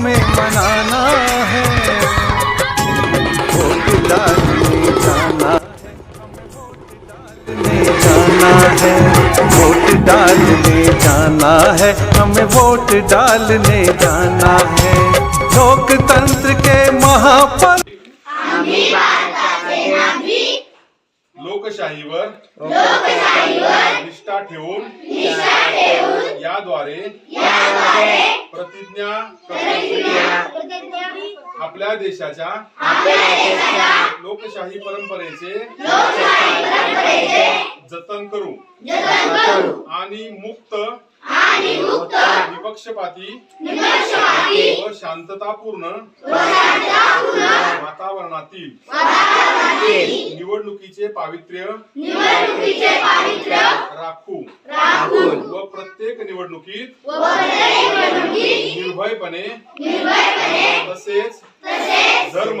में मनाना है वोट डालने जाना जाना है वोट डालने जाना है हमें वोट डालने जाना है लोकतंत्र के महापर्व लोकशाहीवर निष्ठा ठेवून याद्वारे प्रतिज्ञा आपल्या देशाच्या लोकशाही परंपरेचे जतन करू आणि मुक्त विपक्षपाती व शांततापूर्ण राहतील निवडणुकीचे पावित्र्य निवडणुकीचे पावित्र्य राखू राखून व प्रत्येक निवडणुकीत निर्भयपणे तसेच धर्म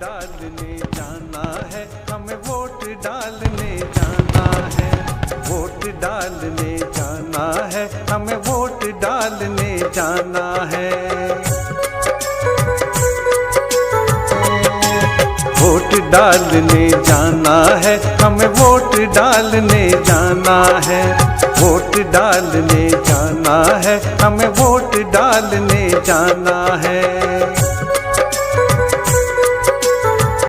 डालने जाना है हमें वोट डालने जाना है वोट डालने जाना है हमें वोट डालने जाना है वोट डालने जाना है हमें वोट डालने जाना है वोट डालने जाना है हमें वोट डालने जाना है